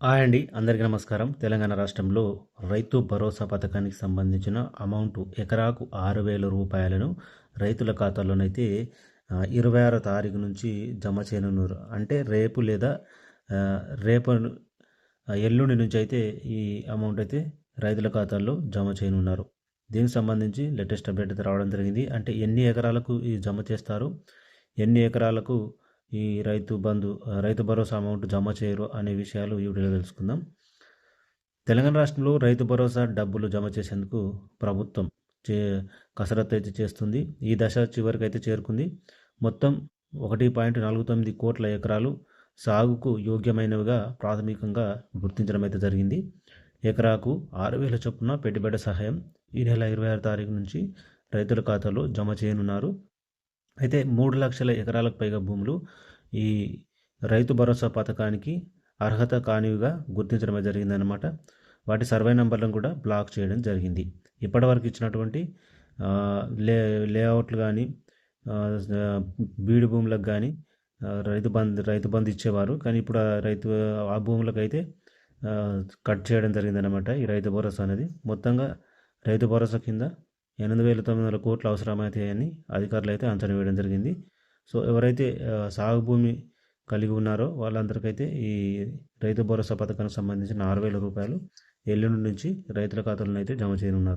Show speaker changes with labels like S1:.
S1: Hi అండి అందరికీ నమస్కారం. తెలంగాణ రాష్ట్రంలో రైతు భరోసా పథకానికి సంబంధించిన అమౌంట్ ఎకరాకు ఆరు వేల రూపాయలను రైతుల ఖాతాలోనైతే ఇరవై ఆరో తారీఖు నుంచి జమ చేయనున్నారు. అంటే రేపు లేదా రేపు ఎల్లుండి నుంచి అయితే ఈ అమౌంట్ అయితే రైతుల ఖాతాల్లో జమ చేయనున్నారు. దీనికి సంబంధించి లేటెస్ట్ అప్డేట్ అయితే రావడం జరిగింది. అంటే ఎన్ని ఎకరాలకు ఈ జమ చేస్తారు? ఎన్ని ఎకరాలకు ఈ రైతు బంధు రైతు భరోసా అమౌంట్ జమ చేయరు అనే విషయాలు ఈ వీడియోలో తెలుసుకుందాం. తెలంగాణ రాష్ట్రంలో రైతు భరోసా డబ్బులు జమ చేసేందుకు ప్రభుత్వం చే కసరత్తు అయితే చేస్తుంది. ఈ దశ చివరికి అయితే చేరుకుంది. మొత్తం ఒకటి పాయింట్ నాలుగు తొమ్మిది కోట్ల ఎకరాలు సాగుకు యోగ్యమైనవిగా ప్రాథమికంగా గుర్తించడం అయితే జరిగింది. ఎకరాకు ఆరు వేల చొప్పున పెట్టుబడి సహాయం ఈ నెల ఇరవై ఆరు తారీఖు నుంచి రైతుల ఖాతాలో జమ చేయనున్నారు. అయితే మూడు లక్షల ఎకరాలకు పైగా భూములు ఈ రైతు భరోసా పథకానికి అర్హత కానివిగా గుర్తించడమే జరిగిందనమాట వాటి సర్వే నెంబర్లను కూడా బ్లాక్ చేయడం జరిగింది. ఇప్పటివరకు ఇచ్చినటువంటి లే లేఅవుట్లు కానీ బీడు భూములకు కానీ రైతు బంద్ రైతు బంద్ ఇచ్చేవారు. కానీ ఇప్పుడు రైతు ఆ భూములకు అయితే కట్ చేయడం జరిగిందనమాట ఈ రైతు భరోసా అనేది. మొత్తంగా రైతు భరోసా కింద ఎనిమిది వేల తొమ్మిది వందల కోట్లు అవసరమవుతాయని అధికారులు అయితే అంచనా వేయడం జరిగింది. సో ఎవరైతే సాగు భూమి కలిగి ఉన్నారో వాళ్ళందరికైతే ఈ రైతు భరోసా పథకానికి సంబంధించిన ఆరు వేల రూపాయలు ఎల్లుండి నుంచి రైతుల ఖాతాలను అయితే జమ చేయనున్నారు.